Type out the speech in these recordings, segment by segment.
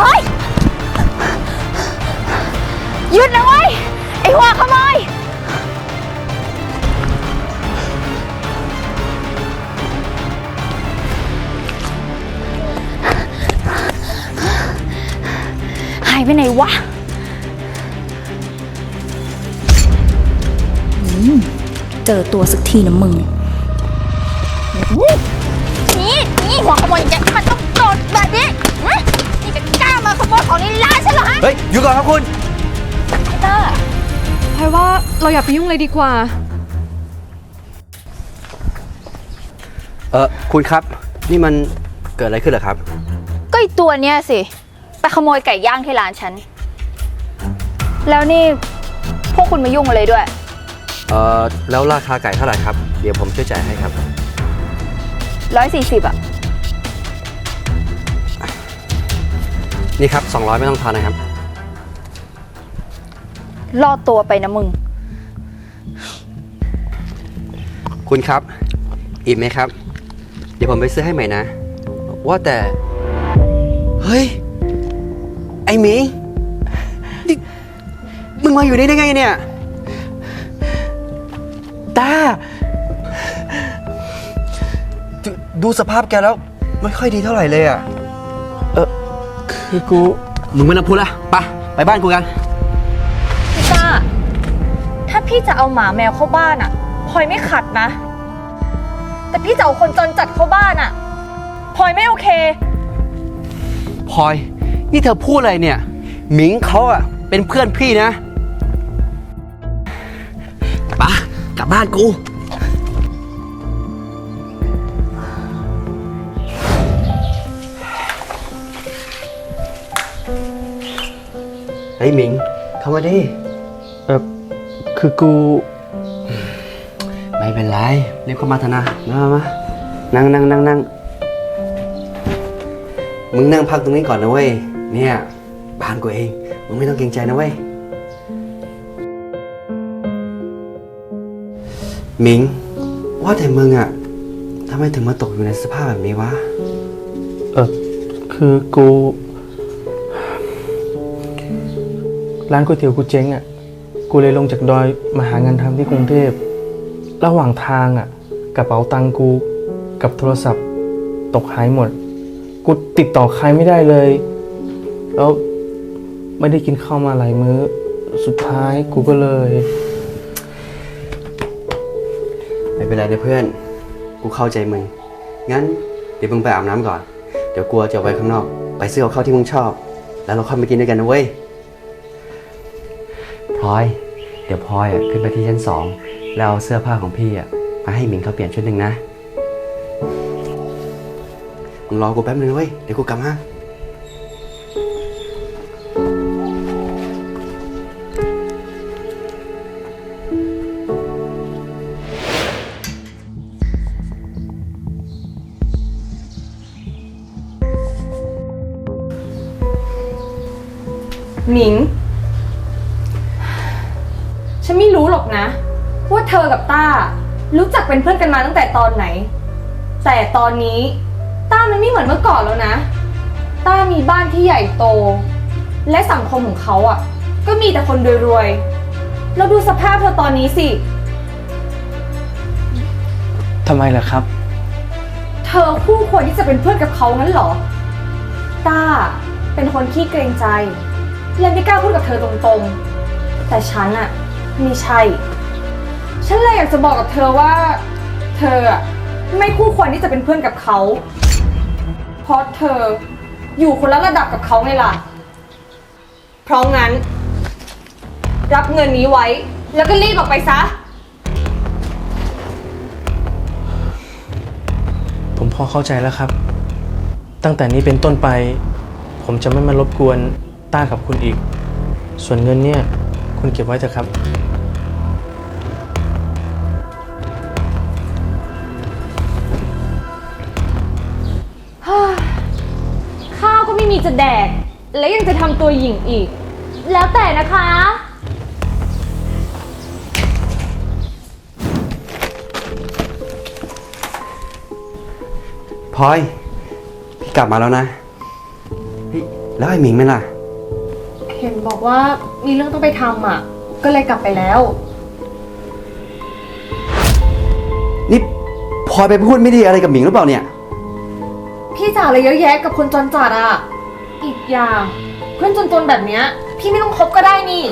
เฮ้ยหยุดนะเว้ย ไอหัวขโมย หายไปไหนวะเจอตัวสักทีนะมึง นี่ นี่หัวขโมยจะ เหรอฮะเฮ้ย อยู่ก่อนครับคุณ เตอร์พลอยว่าเราอย่าไปยุ่งเลยดีกว่า เออคุณครับ นี่มันเกิดอะไรขึ้นเหรอครับ ก็ไอตัวเนี้ยสิ ไปขโมยไก่ย่างที่ร้านฉัน แล้วนี่พวกคุณมายุ่งอะไรด้วย เออแล้วราคาไก่เท่าไหร่ครับ เดี๋ยวผมช่วยจ่ายให้ครับ ร้อยสี่สิบอะนี่ครับ 200 ไม่ต้องทอนนะครับ รอดตัวไปนะมึง คุณครับ อิ่มไหมครับ เดี๋ยวผมไปซื้อให้ใหม่นะ ว่าแต่ เฮ้ย ไอหมิงนี่มึงมาอยู่นี่ได้ไงเนี่ยตาดดูสภาพแกแล้ว ไม่ค่อยดีเท่าไหร่เลยอะ เออคือกู มึงไม่ต้องพูดละไปะไปบ้านกูกัน พี่ต้า ถ้าพี่จะเอาหมาแมวเข้าบ้านอะพลอยไม่ขัดนะ แต่พี่จะเอาคนจนจัดเข้าบ้านอะพลอยไม่โอเค พลอย นี่เธอพูดอะไรเนี่ย หมิงเขาอะเป็นเพื่อนพี่นะปะกลับบ้านกู เฮ้ยหมิง เข้ามาดิ คือกู ไม่เป็นไรเรียกเข้ามาเถอะนะมามานั่งนั่งนั่งนั่งมึงนั่งพักตรงนี้ก่อนนะเว้ย เนี่ยบ้านกูเอง มึงไม่ต้องเกรงใจนะเว้ยหมิง ว่าแต่มึงอะทำไมถึงมาตกอยู่ในสภาพแบบนี้วะ เออคือกู ร้านก๋วยเตี๋ยวกูเจ๊งอะ กูเลยลงจากดอยมาหางานทำที่กรุงเทพ ระหว่างทางอะกระเป๋าตังกู กับโทรศัพท์ ตกหายหมด กูติดต่อใครไม่ได้เลย แล้วไม่ได้กินข้าวมาหลายมื้อ สุดท้ายกูก็เลย ไม่เป็นไรนะเพื่อน กูเข้าใจมึง งั้นเดี๋ยวมึงไปอาบน้ำก่อน เดี๋ยวกลัวจะออกไปข้างนอก ไปซื้อกับข้าวที่มึงชอบ แล้วเราค่อยมากินด้วยกันนะเว้ย พลอย เดี๋ยวพลอยอะขึ้นไปที่ชั้นสองแล้วเอาเสื้อผ้าของพี่อะมาให้หมิงเขาเปลี่ยนชุดหนึ่งนะมึงรอกูแป๊บนึงนะเว้ยเดี๋ยวกูกลับมาหมิง ฉันไม่รู้หรอกนะ ว่าเธอกับต้า รู้จักเป็นเพื่อนกันมาตั้งแต่ตอนไหน แต่ตอนนี้ ต้ามันไม่เหมือนเมื่อก่อนแล้วนะ ต้ามีบ้านที่ใหญ่โต และสังคมของเขาอะ ก็มีแต่คนรวยๆแล้วดูสภาพเธอตอนนี้สิ ทำไมล่ะครับ เธอคู่ควรที่จะเป็นเพื่อนกับเขางั้นเหรอ ต้าเป็นคนขี้เกรงใจ และไม่กล้าพูดกับเธอตรงๆ แต่ฉันอะ ไม่ใช่ ฉันเลยอยากจะบอกกับเธอว่า เธออะไม่คู่ควรที่จะเป็นเพื่อนกับเขา เพราะเธออยู่คนละระดับกับเขาไงล่ะ เพราะงั้น รับเงินนี้ไว้ แล้วก็รีบออกไปซะ ผมพอเข้าใจแล้วครับ ตั้งแต่นี้เป็นต้นไป ผมจะไม่มารบกวนต้ากับคุณอีก ส่วนเงินเนี่ย คุณเก็บไว้เถอะครับ จะแดก และยังจะทำตัวหญิงอีก แล้วแต่นะคะ พลอย พี่กลับมาแล้วนะพี่แล้วไอ้หมิงไหมล่ะ เห็นบอกว่ามีเรื่องต้องไปทำอะ ก็เลยกลับไปแล้ว นี่พลอยไปพูดไม่ดีอะไรกับหมิงหรือเปล่าเนี่ย พี่จ่าอะไรเยอะแยะกับคนจนจัดอะ อีกอย่าง เพื่อนจนๆแบบเนี้ย พี่ไม่ต้องคบก็ได้นี่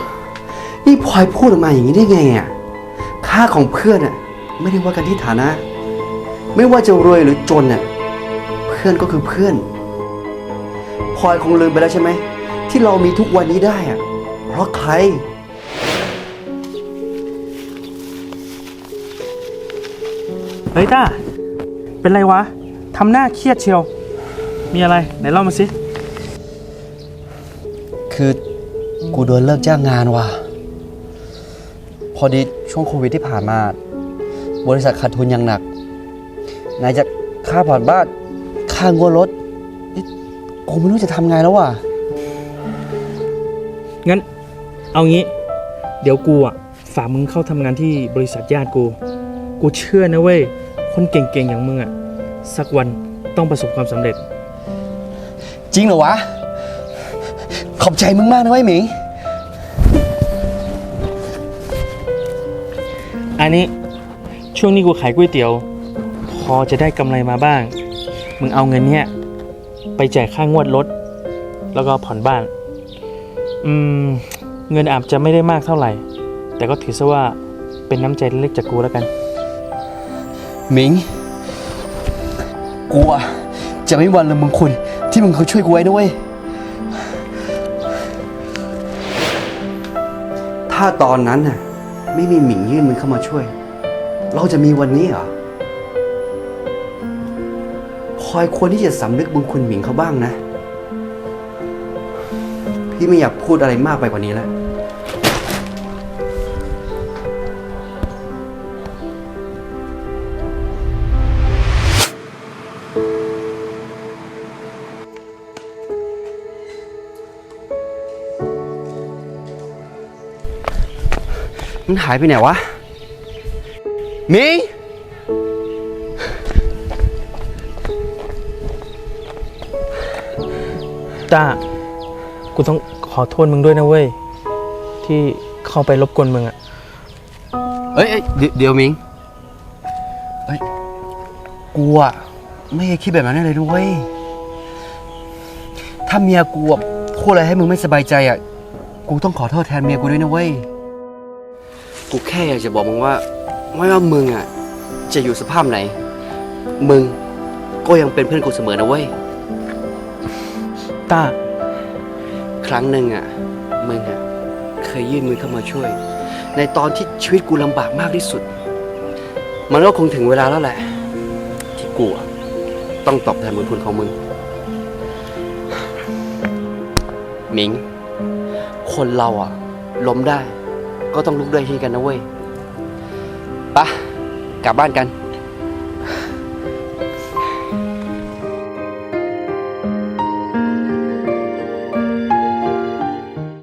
นี่พลอยพูดออกมาอย่างนี้ได้ไงอะ ค่าของเพื่อนอะไม่ได้ว่ากันที่ฐานะ ไม่ว่าจะรวยหรือจนอะเพื่อนก็คือเพื่อนพลอยคงลืมไปแล้วใช่ไหม ที่เรามีทุกวันนี้ได้อะเพราะใคร เฮ้ยต้า เป็นไรวะ ทำหน้าเครียดเชียว มีอะไร ไหนเล่ามาสิ คือกูโดนเลิกจ้างงานว่ะ พอดีช่วงโควิดที่ผ่านมา บริษัทขาดทุนอย่างหนักไหนจะค่าผ่อนบ้านค่างวดรถนี่กูไม่รู้จะทำไงแล้วว่ะ งั้นเอางี้ เดี๋ยวกูอะฝากมึงเข้าทำงานที่บริษัทญาติกู กูเชื่อนะเว้ย คนเก่งๆอย่างมึงอะ สักวันต้องประสบความสำเร็จ จริงเหรอวะ ขอบใจมึงมากนะเว้ยหมิงอันนี้ช่วงนี้กูขายก๋วยเตี๋ยว พอจะได้กำไรมาบ้าง มึงเอาเงินเนี้ยไปจ่ายค่างวดรถ แล้วก็ผ่อนบ้าน อืม เงินอาจจะไม่ได้มากเท่าไหร่ แต่ก็ถือซะว่าเป็นน้ำใจเล็กๆจากกูแล้วกัน หมิง กูอะจะไม่มีวันลืมมึงคุณที่มึงเคยช่วยกูไว้นะเว้ย ถ้าตอนนั้นน่ะ ไม่มีหมิงยื่นมือเข้ามาช่วย เราจะมีวันนี้เหรอพลอยควรที่จะสำนึกบุญคุณหมิงเขาบ้างนะ พี่ไม่อยากพูดอะไรมากไปกว่านี้แล้ว มันหายไปไหนวะหมิงต้ากูต้องขอโทษมึงด้วยนะเว้ย ที่เข้าไปรบกวนมึงอะเอ้ยเอ้ยเดี๋ยวเดี๋ยวหมิงเอ้ยกูอะไม่เคยคิดแบบนั้นเลยด้วย ถ้าเมียกูอะพูดอะไรให้มึงไม่สบายใจอะกูต้องขอโทษแทนเมียกูด้วยนะเว้ย กูแค่อยากจะบอกมึงว่า ไม่ว่ามึงอะจะอยู่สภาพไหน มึงก็ยังเป็นเพื่อนกูเสมอนะเว้ย ต้า ครั้งหนึ่งอะมึงอะเคยยื่นมือเข้ามาช่วย ในตอนที่ชีวิตกูลำบากมากที่สุด มันก็คงถึงเวลาแล้วแหละ ที่กูอะต้องตอบแทนบุญคุณของมึงหมิง คนเราอะล้มได้ ก็ต้องลุกด้ที่กันนะเว้ยปะกลับบ้านกัน